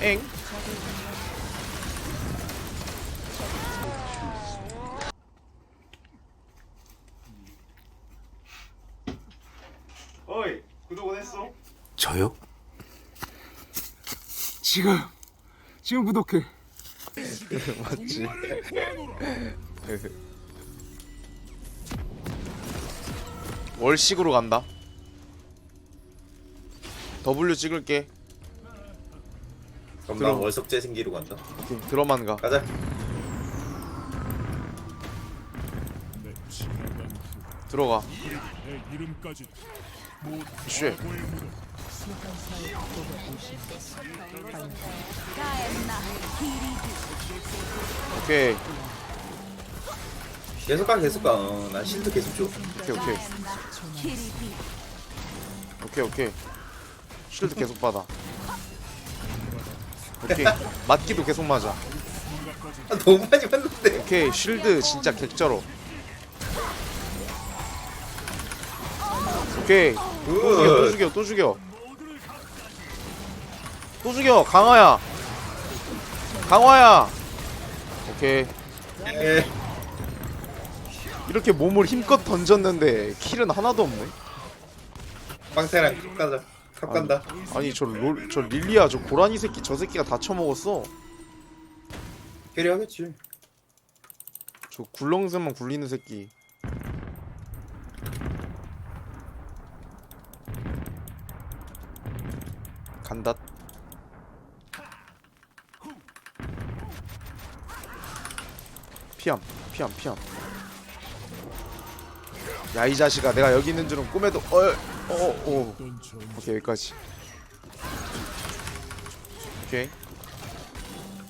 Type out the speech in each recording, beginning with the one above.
엥? 어이 구독 은 했어? 저요? 지금 지금 구독해 맞지? 월식으로 간다. W 찍을게. 그럼 들어. 난 월석 재 생기로 간다 오케이, 들어만 가. 가자 들어가. 내 이름까지 쉣. 오케이. 계속 가 계속 가난 실드 계속 줘 오케이, 오케이. 오케이, 오케이. 쉴드 계속 받아. 오케이. 맞기도 계속 맞아. 아, 너무 많이 봤는데 오케이. 쉴드 진짜 개쩔어. 오케이. 또굿 죽여, 또 죽여. 또 죽여, 강화야. 강화야. 오케이. 예. 이렇게 몸을 힘껏 던졌는데 킬은 하나도 없네. 빵태랑 탑 가자 탑 간다 아니 저 롤, 저 릴리아 저 고라니 새끼 저 새끼가 다 처먹었어. 캐리하겠지 저 굴렁쇠만 굴리는 새끼. 간다. 피함, 피함, 피함. 야 이 자식아, 내가 여기 있는 줄은 꿈에도 어, 어, 어. 어떤 전 오케이 여기까지. 오케이.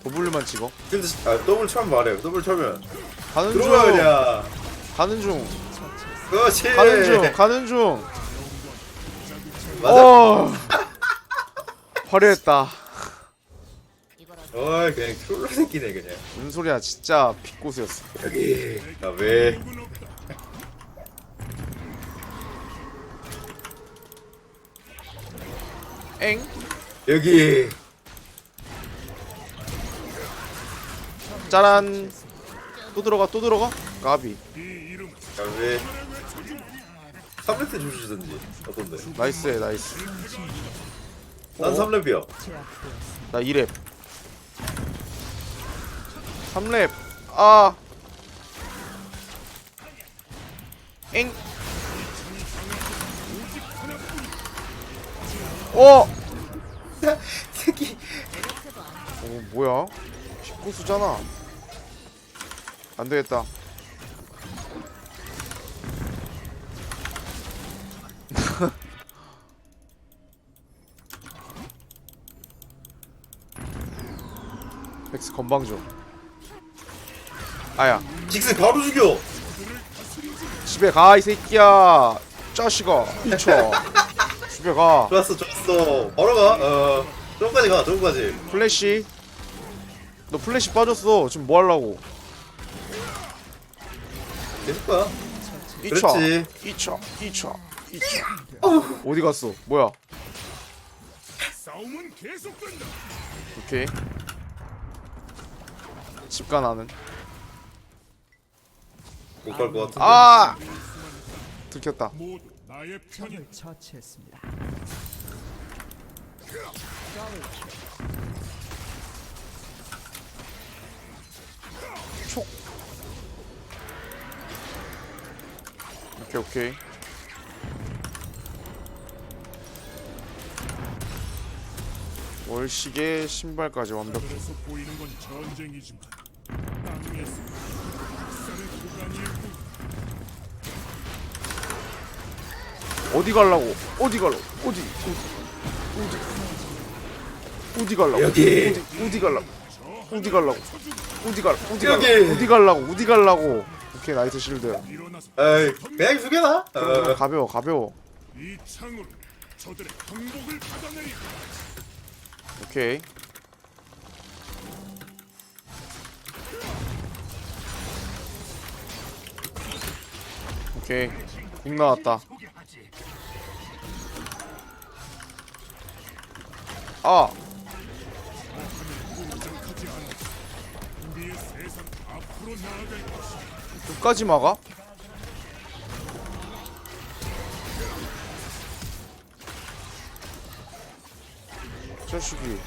더블루만 찍어. 근데 아 더블 처음 말해요 더블 처음면 가는 중. 들어가 그냥 가는 중. 그렇지 가는 중. 가는 중. 맞아 어. 화려했다. 어이 그냥 쫄로 새끼네 그냥 무슨 소리야? 진짜 빛꽃이었어. 여기 아, 나왜 엥? 여기 짜란. 또 들어가. 또 들어가. 까비. 나왜 3렙 때 주시던지 어떤데 나이스해. 나이스. 난 3렙이야 나 2렙. 3렙. 아. 엥. 어. 새끼 어 뭐야? 식구수잖아. 안 되겠다. 백스 건방 좀. 아야, 직스 바로 죽여 집에 가 이 새끼야. 짜식아, 미쳐. 집에 가. 좋았어 좋았어 바로 가 어 저거까지 가 저거까지 플래시. 너 플래시 빠졌어. 지금 뭐 하려고? 계속 가 2차, 그렇지 2차, 2차, 2차. 어디 갔어? 뭐야? 싸움은 계속된다. 오케이. 집가 나는. 못 갈 것 같은데 아! 들켰다. 모두 나의 편이 처치했습니다. 촉. 오케이 오케이. 월식의 신발까지 완벽해. 그래서 보이는 건 전쟁이지만 땅에서 쌀의 구간일 뿐. 어디 갈라고? 어디 갈라고? 어디? 어디? 어디? 어디 갈라고? 여기. 어디? 어디 갈라고? 어디 갈라고? 어디 갈? 어디 여기. 갈라고? 어디 갈라고? 어디 갈라고? 오케이 나이스 실드. 에이 그냥 두 개나 어 가벼워 가벼워. 이 창으로 저들의 항복을 받아내리. 오케이. 오케이. 국 나왔다. 아. 끝까지 막아? 자식이.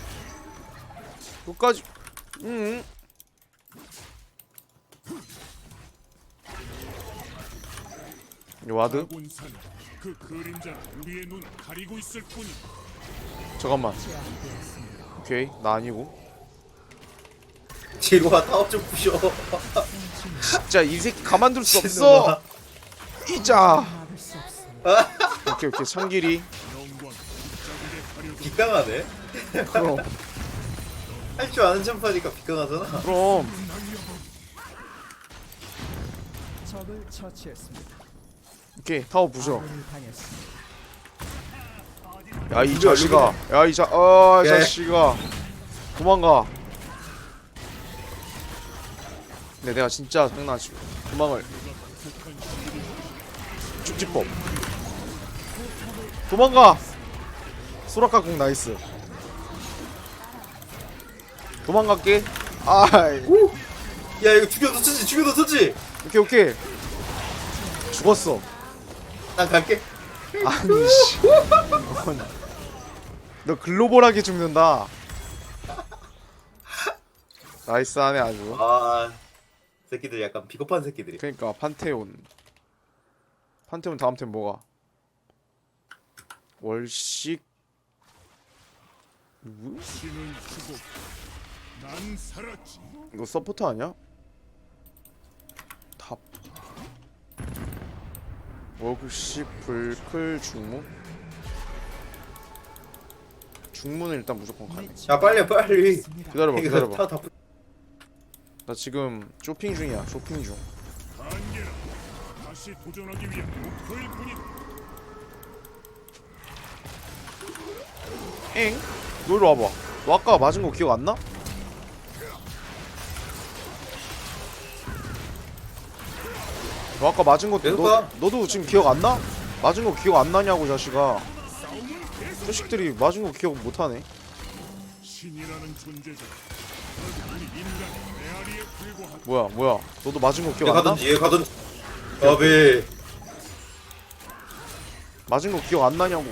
끝까지 응. 이 와드? 그 그림자 우리의 눈 가리고 있을 뿐이다. 잠깐만. 오케이. 나 아니고 뒤로 와 타워 좀 부셔. 진짜 이 새끼 가만둘 수 없어. 이자. 오케이 오케이. 참길이 빗강하네. 그럼. 할 줄 아는 점프하니까 빗강하잖아. 그럼. 적을 처치했습니다. 오케이 타워 부셔. 아군이 당했습니다. 야이 누구야, 자식아. 야? 이 자, 어, 이 야, 야. 자식아. 도망가 근데 내가 진짜 장난치고 도망을. 축지법. 도망가! 소라카 공 나이스. 도망갈게. 아이. 야 이거 죽여도 쓰지 죽여도 쓰지 오케이 오케이. 죽었어. 난 갈게. 아니 씨. 너 글로벌하게 죽는다. 나이스하네 아주. 아 새끼들 약간 비겁한 새끼들이 그러니까 판테온. 판테온 다음 템 뭐가? 월식. 누구? 신은 죽고 난 살았지. 이거 서포터 아니야? 탑. 워크시 불클 중문. 중문은 일단 무조건 가네. 야 빨리 빨리 기다려봐, 이거 기다려봐. 다, 다 부- 나 지금 쇼핑 중이야, 쇼핑 중. 한계라 다시 도전하기 위한 목표일 뿐이다. 엥? 너 이리 와봐. 너 아까 맞은 거 기억 안 나? 너 아까 맞은 거 계속 너, 가. 너도 지금 기억 안 나? 맞은 거 기억 안 나냐고 자식아. 자식들이 맞은 거 기억 못 하네. 신이라는 존재자. 뭐야, 뭐야? 너도 맞은 거 얘 기억 안 나? 가든지 얘 가든지 아베 맞은 거 기억 안 나냐고.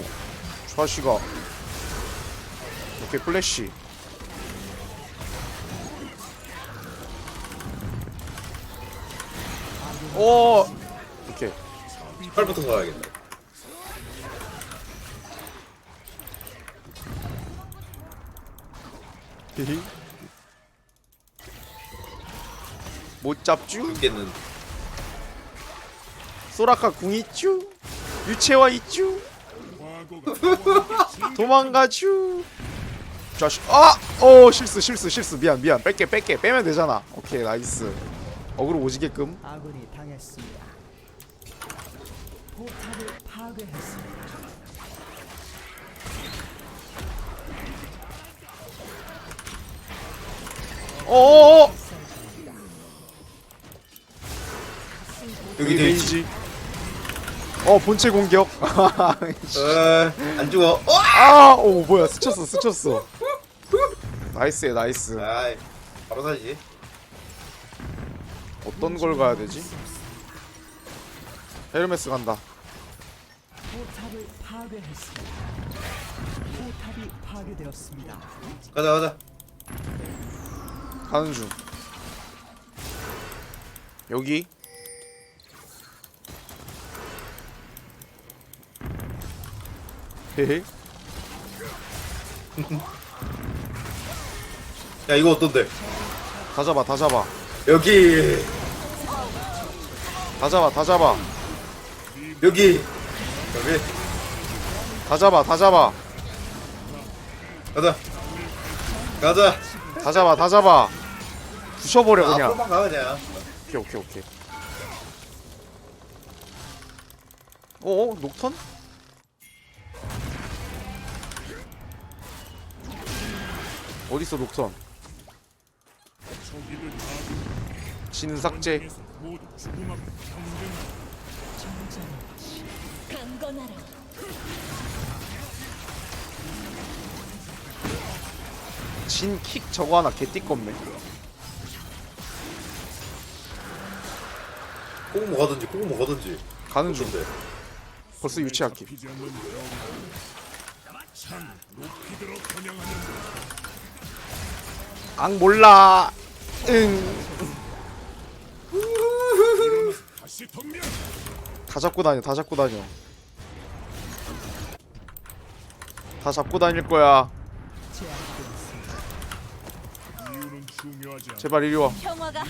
자식아. 오케이, 플래시. 오. 오케이. 팔부터 살아야겠다 히히. 못 잡쥬? 죽겠는 소라카 궁 있쥬? 유채화 있쥬? 도망가쥬? 자식 아! 오 실수 실수 실수 미안 미안 뺄게 뺄게 빼면 되잖아 오케이 나이스 어그로 오지게끔 아군이 당했습니다. 포탑을 파괴했습니다. 어어어 여기 돼 있지. 어 본체 공격. 어안 죽어. 어? 아 오 뭐야. 스쳤어 스쳤어. 나이스해 나이스. 아이 바로 사지. 어떤 걸 가야 되지? 헤르메스 간다. 포탑을 파괴했습니다. 포탑이 파괴되었습니다. 가자 가자. 가는 중. 여기 헤헤 야 이거 어떤데? 다 잡아 다 잡아. 여기. 다 잡아 다 잡아. 여기. 여기. 다 잡아 다 잡아. 가자. 가자. 다 잡아 다 잡아. 부셔버려 그냥. 앞으로만 가 그냥. 오케이 오케이 오케이. 어? 녹턴? 어딨어 다 지는 삭제. 전쟁에서 모두 죽음 앞에 평등 강건하라. 진 킥 저거 하나 개띠껍네. 꼭 먹하든지 꼭 먹하든지. 가는 중. 좋은데. 벌써 유치할게. 참 높이 들어 겨냥하는 앙 몰라. 응다 다시 덤벼 잡고 다녀 다 잡고 다녀. 다 잡고 다닐 거야. 제발 이리 와. 평화가.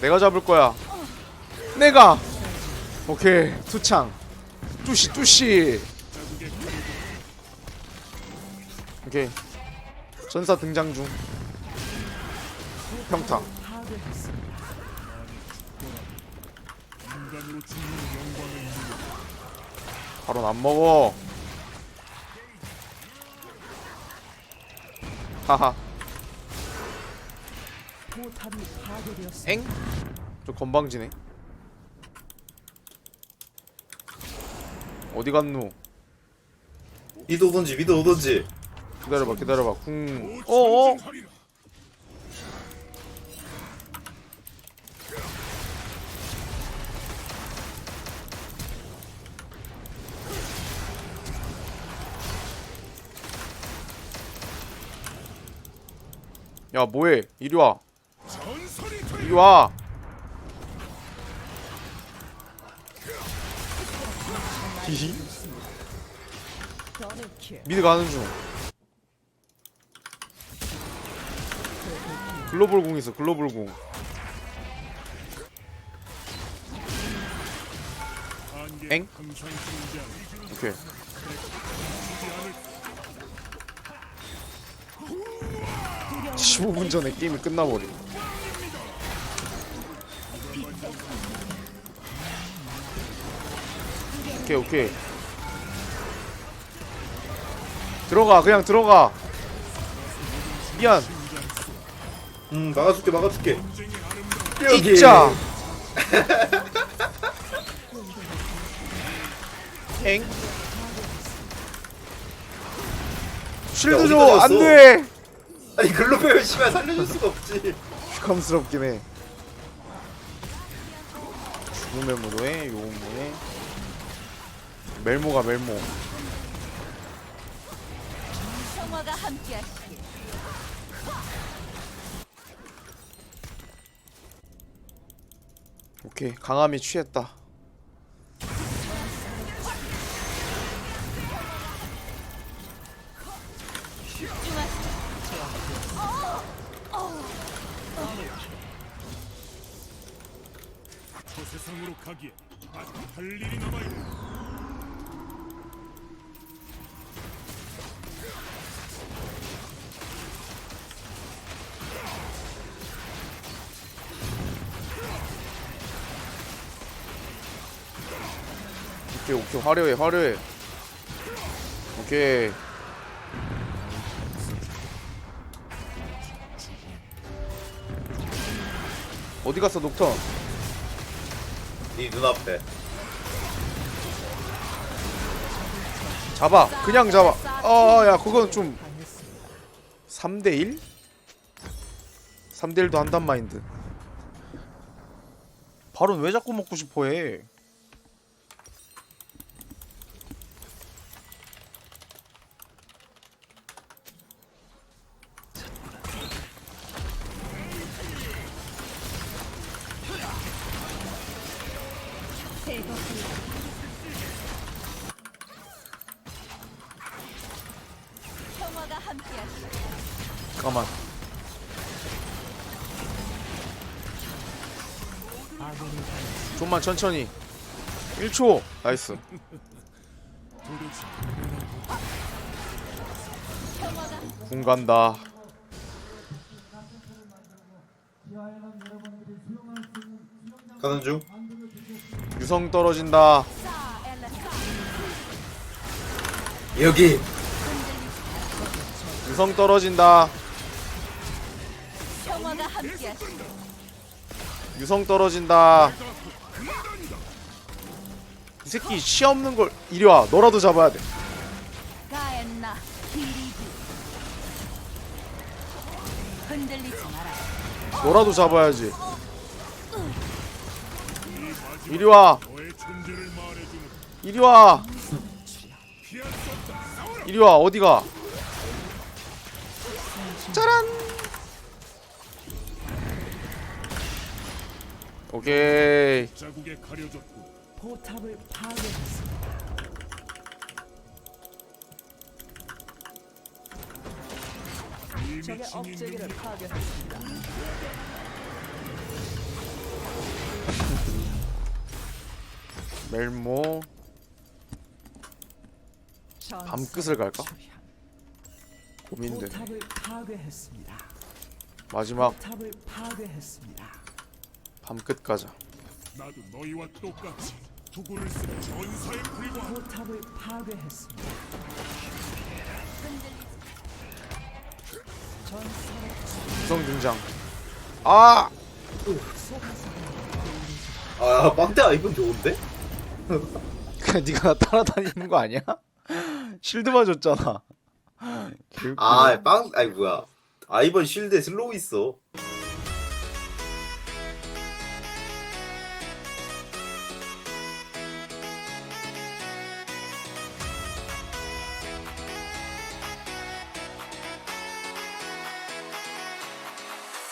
내가 잡을 거야. 내가. 오케이. 투창. 뚜시 뚜시. 오케이 전사 등장 중. 평타. 바로 안 먹어. 하하. 엥? 저 건방지네. 어디 갔누 미드 오든지 미드 오든지 기다려봐 기다려봐. 궁. 어어. 전진하리라. 야 뭐해? 이리와. 이리와. 히히. 미드 가는 중 글로벌 궁 있어 글로벌 궁. 한계 엥? 오케이. 주지 않을 15분 전에 게임이 끝나버리 오케이 오케이. 들어가 그냥 들어가. 미안 음 막아줄게 막아줄게. 여기 진짜 엥? 쉴드 줘? 안돼. 아니 글로벌 씨발 살려줄 수가 없지. 휘감스럽긴 해. 죽음의 무도에 용무에 멜모가 멜모. 함께하시. 오케이. 강함이 취했다. 저 세상으로 가기에 아직 할 일이 남아있다 오케이 오케이. 화려해 화려해. 오케이. 어디 갔어 녹턴? 네 눈앞에. 잡아. 그냥 잡아. 어야 그건 좀 당했습니다. 3대1? 3대1도 한단 마인드. 발은 왜 자꾸 먹고 싶어해 좀만 천천히. 1초. 나이스. 궁 간다. 가는 중. 유성 떨어진다. 여기. 유성 떨어진다. 유성 떨어진다. 이 새끼 시 없는 걸 이리 와 너라도 잡아야 돼. 가엔나 기리디. 흔들리지 마라. 너라도 잡아야지. 이리 와. 이리 와. 이리 와 어디가? 짜란. 오케이. 자국에 가려졌고 포탑을 파괴했습니다. 적의 능력 파괴했습니다. 멜모 밤끝을 갈까? 고민돼 포탑을 파괴했습니다. 마지막 포탑을 파괴했습니다. 밤끝 가자 나도 너희와 똑같이 투구를 쓰는 전사에 불과한 포탑을 파괴했습니다. 전설의 구성 등장 아아 빵대야 이건 좋은데? 그냥 네가 나 따라다니는 거 아니야? 실드 맞았잖아 개웃기네. 아빵 아이 뭐야 아이번 실드에 슬로우 있어